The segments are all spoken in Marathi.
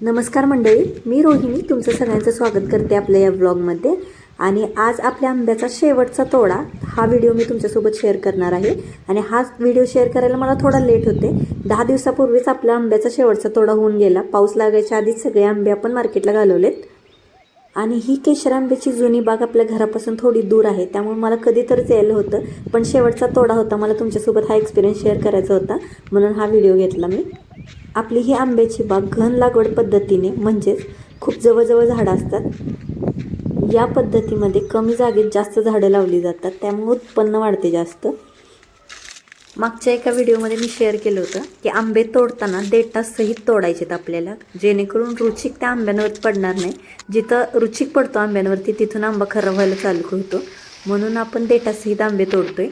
नमस्कार मंडळी मी रोहिणी. तुमचं सगळ्यांचं स्वागत करते आपल्या या व्लॉगमध्ये आणि आज आपल्या आंब्याचा शेवटचा तोडा हा व्हिडिओ मी तुमच्यासोबत शेअर करणार आहे. आणि हा व्हिडिओ शेअर करायला मला थोडा लेट होते. दहा दिवसापूर्वीच आपल्या आंब्याचा शेवटचा तोडा होऊन गेला. पाऊस लागायच्या आधीच सगळे आंबे आपण मार्केटला घालवलेत. आणि ही केशर आंब्याची जुनी बाग आपल्या घरापासून थोडी दूर आहे. त्यामुळे मला कधीतरीच यायला होतं. पण शेवटचा तोडा होता. मला तुमच्यासोबत हा एक्सपिरियन्स शेअर करायचा होता. म्हणून हा व्हिडिओ घेतला मी. आपली ही आंब्याची बाग घन लागवड पद्धतीने म्हणजेच खूप जवळजवळ झाडं असतात. या पद्धतीमध्ये कमी जागेत जास्त झाडं लावली जातात. त्यामुळे उत्पन्न वाढते जास्त. मागच्या एका व्हिडिओमध्ये मी शेअर केलं होतं की आंबे तोडताना देठासहित तोडायचेत आपल्याला जेणेकरून रुचिक त्या आंब्यांवर पडणार नाही. जिथं रुचिक पडतो आंब्यांवरती तिथून आंबा खराब व्हायला चालू होतो. म्हणून आपण देठासहित आंबे तोडतोय.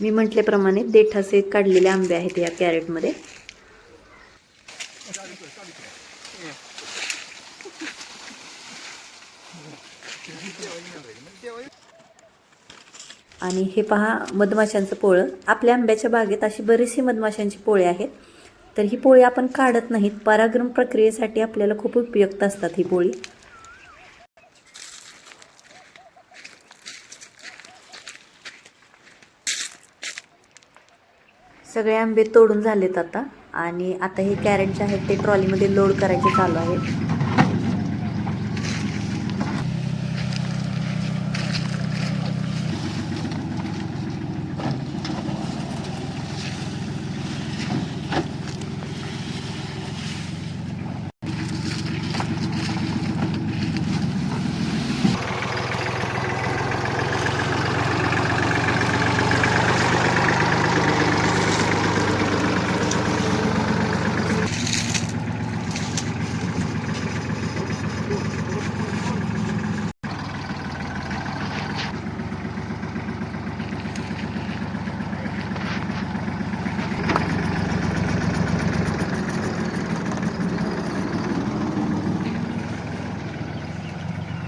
मी म्हटल्याप्रमाणे देठासहित काढलेले आंबे आहेत या कॅरेटमध्ये. आणि हे पहा मधमाशांचं पोळं. आपल्या आंब्याच्या बागेत अशी बरीचशी मधमाशांची पोळे आहेत. तर ही पोळी आपण काढत नाहीत. परागण प्रक्रियेसाठी आपल्याला खूप उपयुक्त असतात ही पोळी. सगळे आंबे तोडून झालेत आता. आणि आता हे कॅरेट जे आहेत ते ट्रॉलीमध्ये लोड करायचे चालू आहेत.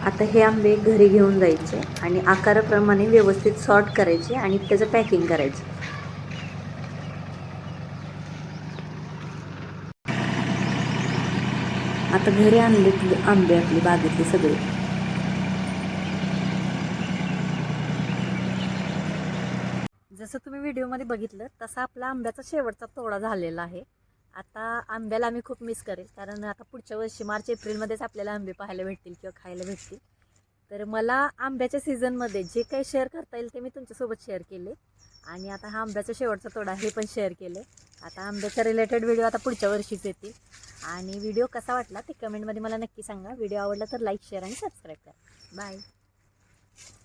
आता हे आंबे घरी घेऊन जायचे आणि आकाराप्रमाणे व्यवस्थित सॉर्ट करायचे आणि त्याचं पॅकिंग करायचं. आता घरी आणले आंबे आपली बागेतले सगळे. जसं तुम्ही व्हिडिओमध्ये बघितलं तसा आपला आंब्याचा शेवटचा तोडा झालेला आहे. आता आंब्याला आम्ही खूप मिस करेल. कारण आता पुढच्या वर्षी मार्च एप्रिलमध्येच आपल्याला आंबे पाहायला भेटतील किंवा खायला भेटतील. तर मला आंब्याच्या सीझनमध्ये जे काही शेअर करता येईल ते मी तुमच्यासोबत शेअर केले. आणि आता हा आंब्याचा शेवटचा तोडा हे पण शेअर केले. आता आंब्याच्या रिलेटेड व्हिडिओ आता पुढच्या वर्षीच येतील. आणि व्हिडिओ कसा वाटला ते कमेंटमध्ये मला नक्की सांगा. व्हिडिओ आवडला तर लाईक शेअर आणि सबस्क्राईब करा. बाय